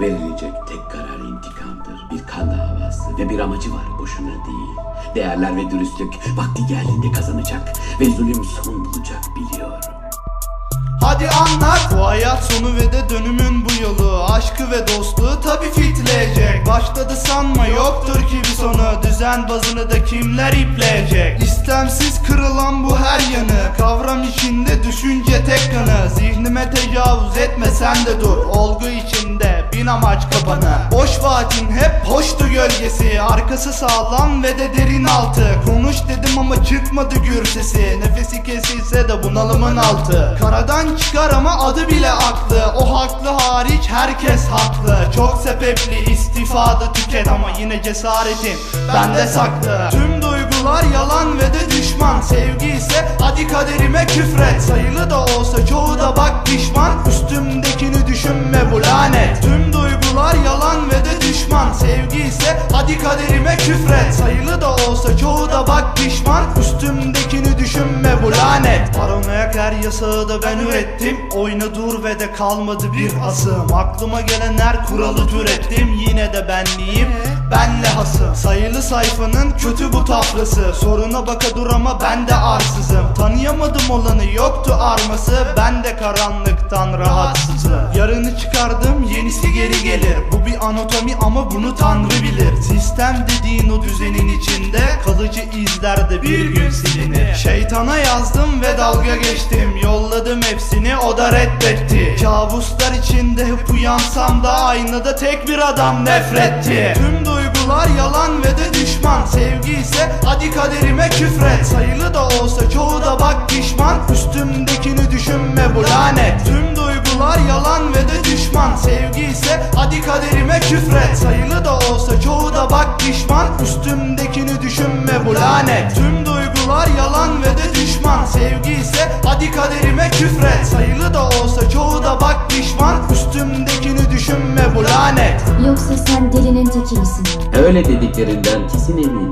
Verilecek tek karar intikamdır. Bir kan davası ve bir amacı var. Boşuna değil. Değerler ve dürüstlük vakti geldiğinde kazanacak ve zulüm son bulacak biliyorum. Hadi anlat. Bu hayat sonu ve de dönümün bu yolu. Aşkı ve dostluğu tabi fitleyecek Başladı sanma yoktur ki bir sonu. Düzen bazını da kimler ipleyecek? İstemsiz kırılan bu her yanı. Kavram içinde düşünce tek kanı. Zihnime tecavüz etme sen de dur. Olgu içinde bin amaç kapanı. Boş vaatin hep hoştu gölgesi. Arkası sağlam ve de derin altı. Konuş dedim ama çıkmadı gür sesi. Nefesi kesilse de bunalımın altı. Karadan çıkar ama adı bile aklı. O haklı hariç herkes haklı. Çok sebepli istifade tüket Ama yine cesaretin bende saklı. Tüm duygular yalan ve de düşman. Sevgi ise hadi kaderime küfret. Sayılı da olsa çoğu da bak pişman. Üstümdekini düşünme bu lanet. Tüm Sevgi ise hadi kaderime küfret. Sayılı da olsa çoğu da bak pişman. Üstümdekini düşünme bu lanet. Paranoyak her yasağı da ben ürettim. Oyna dur ve de kalmadı bir asım Aklıma gelen her kuralı türettim. Yine de benliyim benle hasım. Sayılı sayfanın kötü bu tafrası Soruna baka dur ama ben de arsızım. Tanıyamadım olanı yoktu arması. Ben de karanlıktan rahatsızım Yarını çıkardım yenisi geri gelir. Bu bir anatomi ama bunu tanrı bilir. Sistem dediğin o düzenin içinde Kalıcı izler de bir gün silinir. Şeytana yazdım ve dalga geçtim. Yolladım hepsini o da reddetti. Kabuslar içinde hep uyansam da Aynada tek bir adam nefretti. Tüm duygular yalan ve de düşman. Sevgi ise hadi kaderime küfret. Sayılı da olsa çoğu da bak pişman. Üstümdekini düşünme bu lanet düşman. Sevgi ise hadi kaderime küfret. Sayılı da olsa çoğu da bak pişman. Üstümdekini düşünme bu lanet. Tüm duygular yalan ve de düşman. Sevgi ise hadi kaderime küfret. Sayılı da olsa çoğu da bak pişman. Üstümdekini düşünme bu lanet. Yoksa sen delinin teki misin? Öyle dediklerinden kesin eminim.